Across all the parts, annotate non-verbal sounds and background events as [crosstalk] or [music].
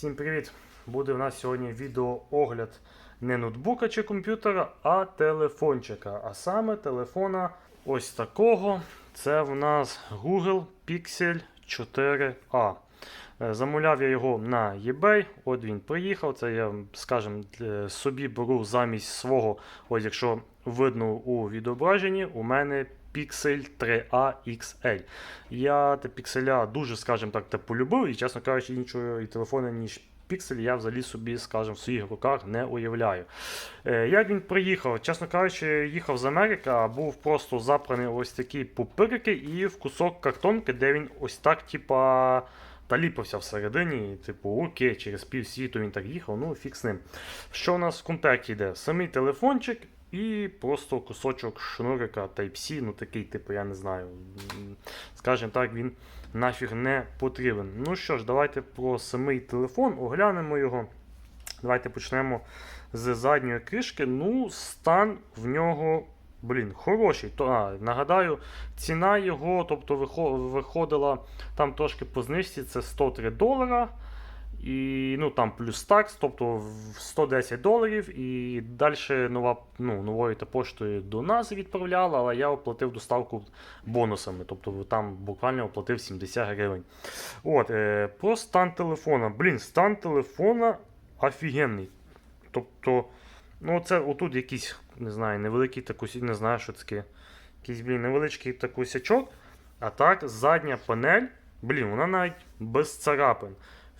Всім привіт! Буде в нас сьогодні відеоогляд не ноутбука чи комп'ютера, а телефончика. А саме телефона ось такого. Це в нас Google Pixel 4a. Е, Замовляв я його на eBay, от він приїхав. Це я, скажімо, собі беру замість свого, ось якщо видно у відображенні, у мене Pixel 3a XL. Я те пікселя дуже, скажімо так, те полюбив, і, чесно кажучи, іншого і телефону, ніж Pixel, я взагалі собі, скажімо, в своїх руках не уявляю. Е, як він приїхав? Чесно кажучи, їхав з Америки, а був просто запраний ось такі пупирики і в кусок картонки, де він ось так, типа. Та ліпився всередині, типу, окей, через пів світу він так їхав, ну фіг з ним. Що у нас в комплекті йде? Самий телефончик і просто кусочок шнурика Type-C, ну такий, типу, я не знаю. Скажімо так, він нафіг не потрібен. Ну що ж, давайте про самий телефон оглянемо його. Давайте почнемо з задньої кришки. Ну, стан в нього. Блін, хороший. То, а, нагадаю, ціна його, тобто виходила там трошки по знижці, це 103 долара. І ну там плюс такс, тобто 110 доларів. І далі нова, ну, новою та поштою до нас відправляла, але я оплатив доставку бонусами. Тобто там буквально оплатив 70 гривень. От, е, Про стан телефона. Блін, стан телефона офігенний. Тобто, ну це отут якийсь, не знаю, невеликий такий, не знаю, що таке. Якийсь, блін, невеличкий такий сячок. А так, задня панель, блін, вона навіть без царапин.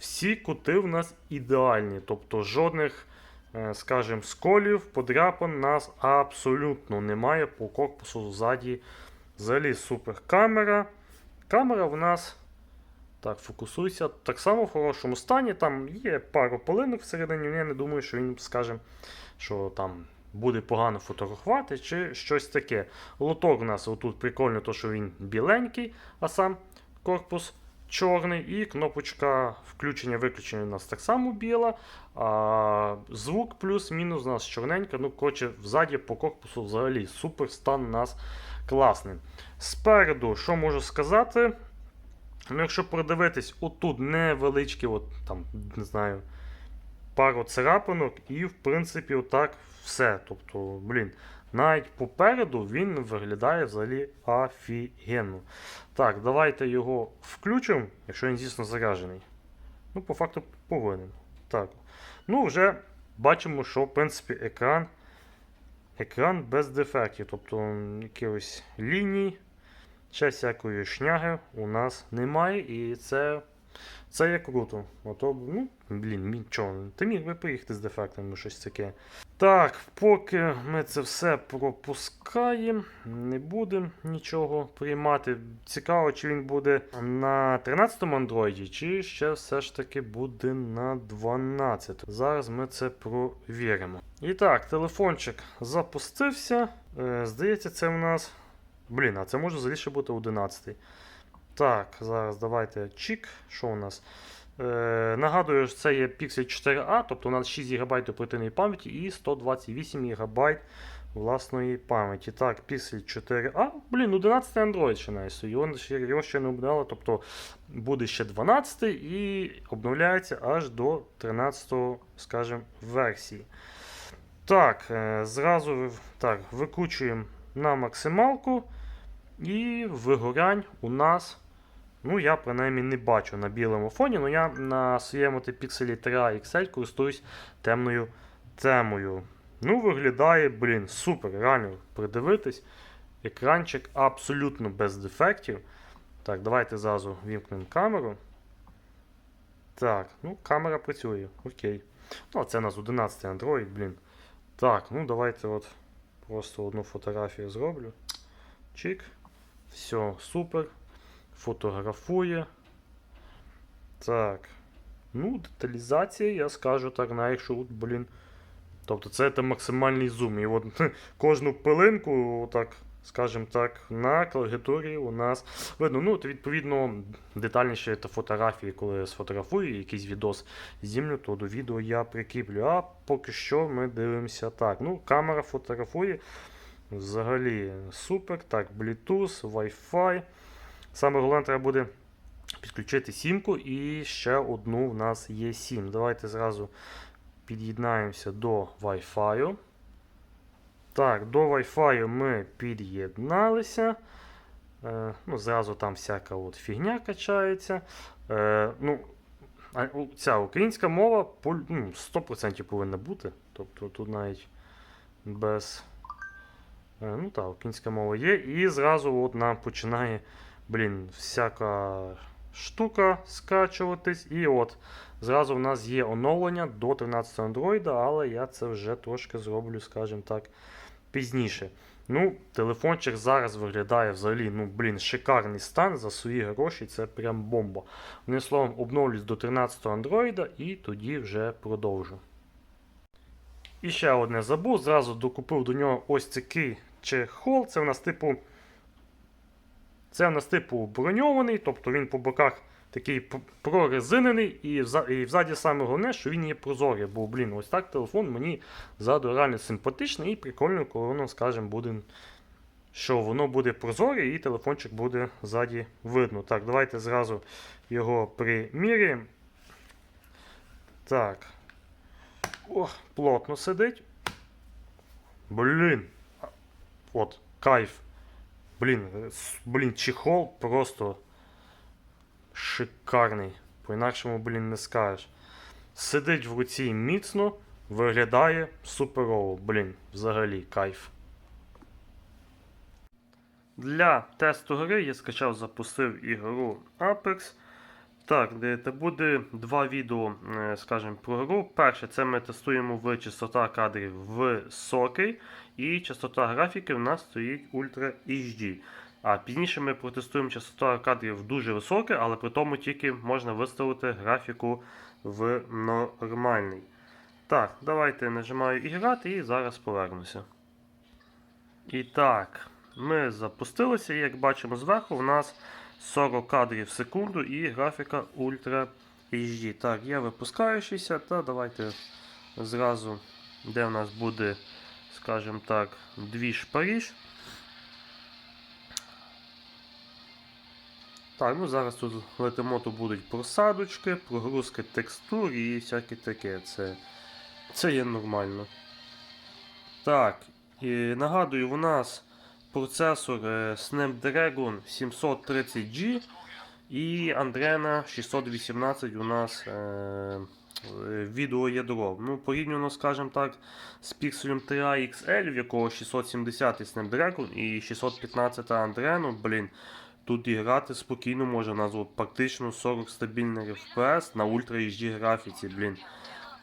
Всі кути в нас ідеальні, тобто жодних, е, скажімо, сколів, подряпин нас абсолютно немає по корпусу ззаді. Взагалі супер камера. Камера в нас. Так, фокусуйся. Так само в хорошому стані. Там є пару полинок всередині. Я не думаю, що він скаже, що там буде погано фотографувати чи щось таке. Лоток у нас отут прикольно, то, що він біленький, а сам корпус чорний. І кнопочка включення-виключення у нас так само біла. А звук плюс-мінус у нас чорненька. Ну, коротше, взаді по корпусу взагалі супер стан у нас класний. Спереду, що можу сказати? Ну, якщо продивитись, отут невеличкі, от там, не знаю, пару царапинок, і, в принципі, отак все. Тобто, блін, навіть попереду він виглядає взагалі офігенно. Так, давайте його включимо, якщо він, звісно, заряджений. Ну, по факту повинен. Так. Ну, вже бачимо, що, в принципі, екран. Екран без дефектів. Тобто, якихось ліній. Ще всякої шняги у нас немає, і це, це є круто. Ото, ну, блін, нічого, ти міг би приїхати з дефектами щось таке. Так, поки ми це все пропускаємо, не будемо нічого приймати. Цікаво, чи він буде на 13-му андроїді, чи ще все ж таки буде на 12. Зараз ми це провіримо. І так, телефончик запустився. Е, здається, це в нас. Блін, а це може взагалі ще бути 11. Так, зараз давайте чік. Що у нас? Е, нагадую, що це є Pixel 4a, тобто у нас 6 ГБ оперативної пам'яті і 128 ГБ власної пам'яті. Так, Pixel 4a. Блін, 11 Android ще навіть. Його, його ще не обновляли, тобто буде ще 12 і обновляється аж до 13, скажімо, версії. Так, е, зразу так, викручуємо на максималку. І вигорянь у нас, ну я принаймні не бачу на білому фоні, але я на своєму Pixel 3 XL користуюсь темною темою. Ну, виглядає, блін, супер, реально придивитись. Екранчик абсолютно без дефектів. Так, давайте зразу вімкнемо камеру. Так, ну, камера працює, окей. Ну, а це у нас 11 Android, блін. Так, ну давайте от просто одну фотографію зроблю. Чик. Все, супер. Фотографує. Так. Ну, деталізація, я скажу так, на якщо, от, блін. Тобто це, це максимальний зум. І от [laughs] кожну пилинку, так, скажімо так, на клавіатурі у нас видно. Ну, от, відповідно, детальніше та фотографії, коли я сфотографую, якийсь відос знімлю, то до відео я прикріплю. А поки що ми дивимося так. Ну, камера фотографує. Взагалі супер. Так, Bluetooth, Wi-Fi. Саме головне треба буде підключити сімку і ще одну в нас є сім. Давайте зразу під'єднаємося до Wi-Fi. Так, до Wi-Fi ми під'єдналися. Е, ну, Зразу там всяка от фігня качається. Е, ну, ця українська мова пол- ну, 100% повинна бути. Тобто тут навіть без. Е, ну так, українська мова є. І зразу от нам починає, блін, всяка штука скачуватись. І от зразу в нас є оновлення до 13 Android, але я це вже трошки зроблю, скажімо так, пізніше. Ну, телефончик зараз виглядає взагалі, ну, блін, шикарний стан за свої гроші, це прям бомба. Одним словом, обновлюсь до 13 Android і тоді вже продовжу. І ще одне забув, зразу докупив до нього ось такий чехол. Це у нас типу. Це у нас типу броньований, тобто він по боках такий прорезинений, і, і взаді саме головне, що він є прозорий. Бо, блін, ось так телефон мені ззаду реально симпатичний і прикольно, коли воно, скажімо, буде. Що воно буде прозоре і телефончик буде ззаді видно. Так, давайте зразу його приміряємо. Так. Ох, плотно сидить. Блін. От, кайф. Блін, блін, чехол просто шикарний. По-інакшому, блін, не скажеш. Сидить в руці міцно, виглядає суперово. Блін, взагалі кайф. Для тесту гри я скачав, запустив ігру Apex. Так, це буде два відео, е, скажімо, про гру. Перше, це ми тестуємо в частота кадрів високий, і частота графіки в нас стоїть Ultra HD. А пізніше ми протестуємо частота кадрів дуже високе, але при тому тільки можна виставити графіку в нормальний. Так, давайте нажимаю іграти і зараз повернуся. І так, ми запустилися, і як бачимо зверху, у нас 40 кадрів в секунду і графіка Ultra HD. Так, я випускаючийся, та давайте зразу, де в нас буде, скажімо так, двіж Паріж. Так, ну зараз тут летимо, будуть просадочки, прогрузки текстур і всяке таке. Це, це є нормально. Так, і нагадую, у нас процесор е, Snapdragon 730G і Adreno 618 у нас е, е, відеоядро. Ну, порівняно, скажімо так, з Pixel 3 XL, в якого 670 Snapdragon і 615 Adreno, блін. Тут і грати спокійно може. У практично 40 стабільних FPS на Ultra HD графіці, блін.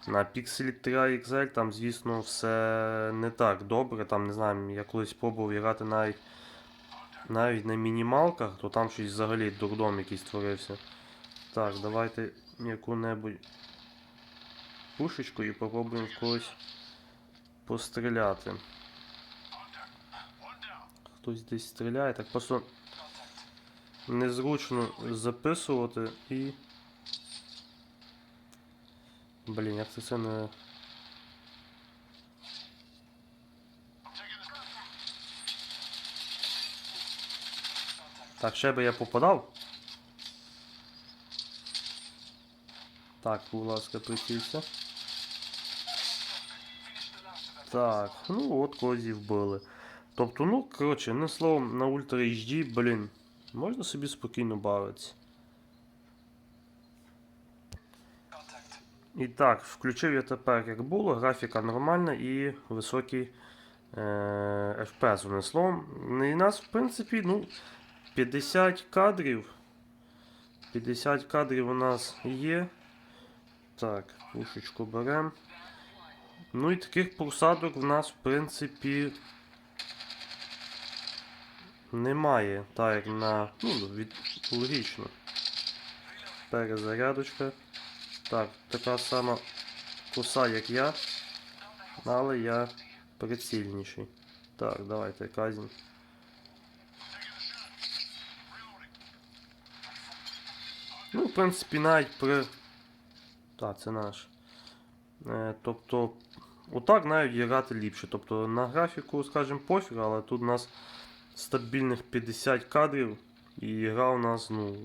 На Pixel 3 XL там, звісно, все не так добре. Там, не знаю, я колись пробував грати навіть, навіть на мінімалках, то там щось взагалі дурдом якийсь створився. Так, давайте яку-небудь пушечку і попробуємо в когось постріляти. Хтось десь стріляє, так просто незручно записувати і. Блін, як це це не. Так, ще би я попадав. Так, будь ласка, прицілься. Так, ну от козі вбили. Тобто, ну, коротше, не словом, на Ultra HD, блін, можна собі спокійно бавитися. І так, включив я тепер, як було, графіка нормальна і високий е, FPS, одним словом. І нас, в принципі, ну, 50 кадрів. 50 кадрів у нас є. Так, пушечку беремо. Ну і таких просадок в нас, в принципі, немає. Так як на. Ну, від, логічно. Перезарядочка. Так, така сама коса, як я, але я прицільніший. Так, давайте казінь. Ну, в принципі, навіть при. Так, це наш. Е, тобто, отак навіть грати ліпше. Тобто на графіку, скажімо, пофіг, але тут у нас стабільних 50 кадрів І гра у нас, ну,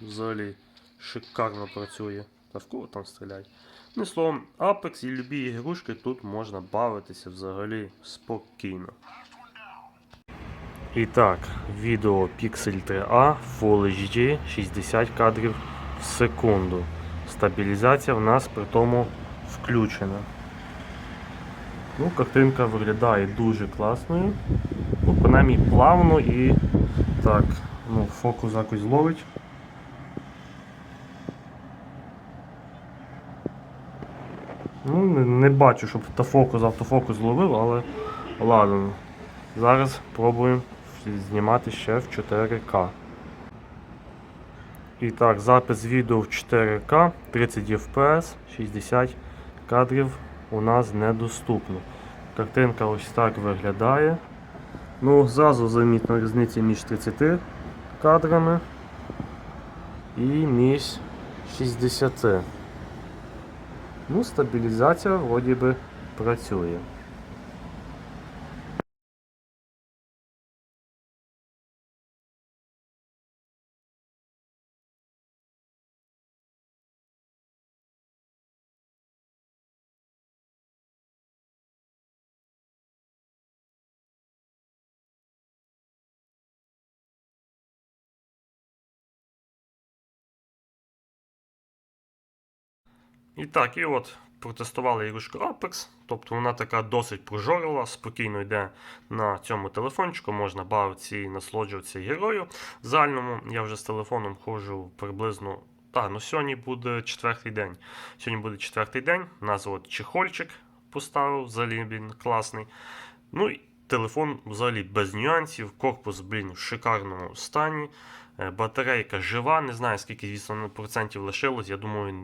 взагалі шикарно працює. Кого там стріляють? Ну, словом, Apex і любі ігрушки тут можна бавитися взагалі спокійно. І так, відео Pixel 3A Full HD 60 кадрів в секунду. Стабілізація в нас при тому включена. Ну, картинка виглядає дуже класною. Ну, принаймні плавно і так, ну, фокус якось ловить. Ну, не, не бачу, щоб автофокус автофокус зловив, але ладно. Зараз пробуємо знімати ще в 4К. І так, запис відео в 4К 30 FPS 60 кадрів у нас недоступно. Картинка ось так виглядає. Ну, зразу замітна різниця між 30 кадрами і між 60. Ну, стабілізація вроді би працює. І так, і от протестували ігрушку Apex, тобто вона така досить прожорлива, спокійно йде на цьому телефончику, можна бавитися і насолоджуватися герою. В загальному я вже з телефоном ходжу приблизно. Так, ну сьогодні буде четвертий день. Сьогодні буде четвертий день. Нас от чехольчик поставив, взагалі він класний. Ну і телефон взагалі без нюансів, корпус, блін, в шикарному стані. Е, Батарейка жива, не знаю скільки, звісно, процентів лишилось. Я думаю,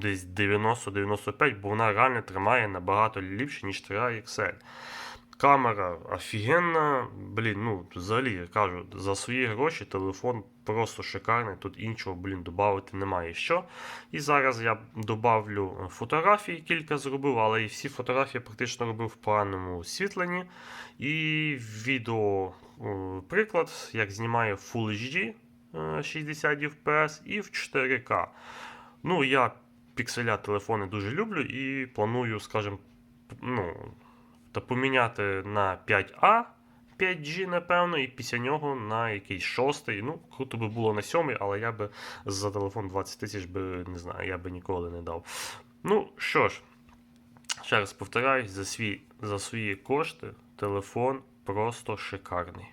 десь 90-95, бо вона реально тримає набагато ліпше, ніж 3 XL. Камера офігенна. Блін, ну взагалі я кажу, за свої гроші телефон просто шикарний. Тут іншого, блін, додати немає що. І зараз я добавлю фотографії, кілька зробив, але і всі фотографії практично робив в поганому освітленні. І відео е, приклад, як знімаю Full HD е, 60 FPS і в 4К. Ну, я пікселя телефони дуже люблю і планую, скажімо, ну, та поміняти на 5А 5G, напевно, і після нього на якийсь шостий. Ну, круто би було на сьомий, але я би за телефон 20 тисяч би не знаю, я би ніколи не дав. Ну що ж, ще раз повторяюсь, за, свій, за свої кошти телефон просто шикарний.